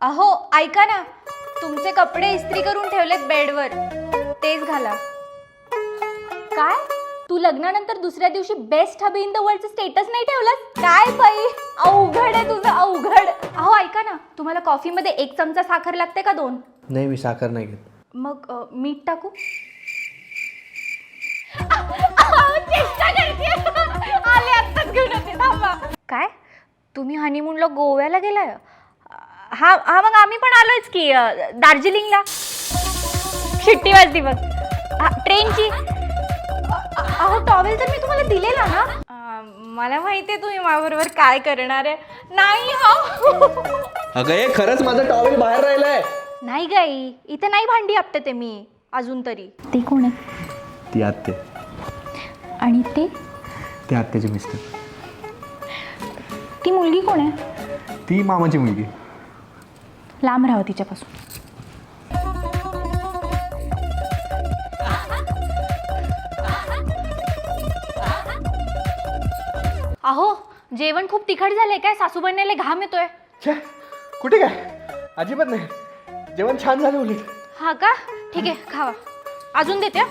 अहो ऐका ना. तुमचे कपडे इस्त्री करून ठेवलेत बेडवर. तेच घाला. काय? तू लग्नानंतर दुसऱ्या दिवशी बेस्ट हबी इन द वर्ल्डचं स्टेटस नाही ठेवलास? काय बाई? अवघड आहे तुझं अवघड. अहो ऐका ना. तुम्हाला कॉफीमध्ये एक चमचा साखर लागते का दोन? नाही मी साखर नाही घेत. मग अ, मीठ टाकू? अहो, चेष्टा करतेय. आले आत्ताच घेऊन येते. थांबा. काय? तुम्ही हनीमूनला गोव्याला गेलाय? हा हा मग आम्ही पण आलोयच की अ, दार्जिलिंगला. शिट्टी वाजती बघ हा, ट्रेनची. अ- अहो टॉवेल तर मी तुम्हाला दिलेला ना. अ, मला माहिती आहे तुम्ही माझ्याबरोबर काय करणार आहे. नाही हो. अगं हे खरंच माझं टॉवेल बाहेर राहिलंय. नाही गाई इथे नाही भांडी आपटते ते मी अजून तरी. ते कोण आहे? ती आत्ते आणि ते? ती आत्याचे मिस्टर. ती मुलगी कोण आहे? ती मामाची मुलगी. लांब राहा तिच्यापासून. अहो जेवण खूप तिखट झालंय काय? सासू बनण्याला घाम येतोय. छे कुठे काय? अजिबात नाही. जेवण छान झालं उलट. हा का? ठीक आहे खावा. अजून देते हं?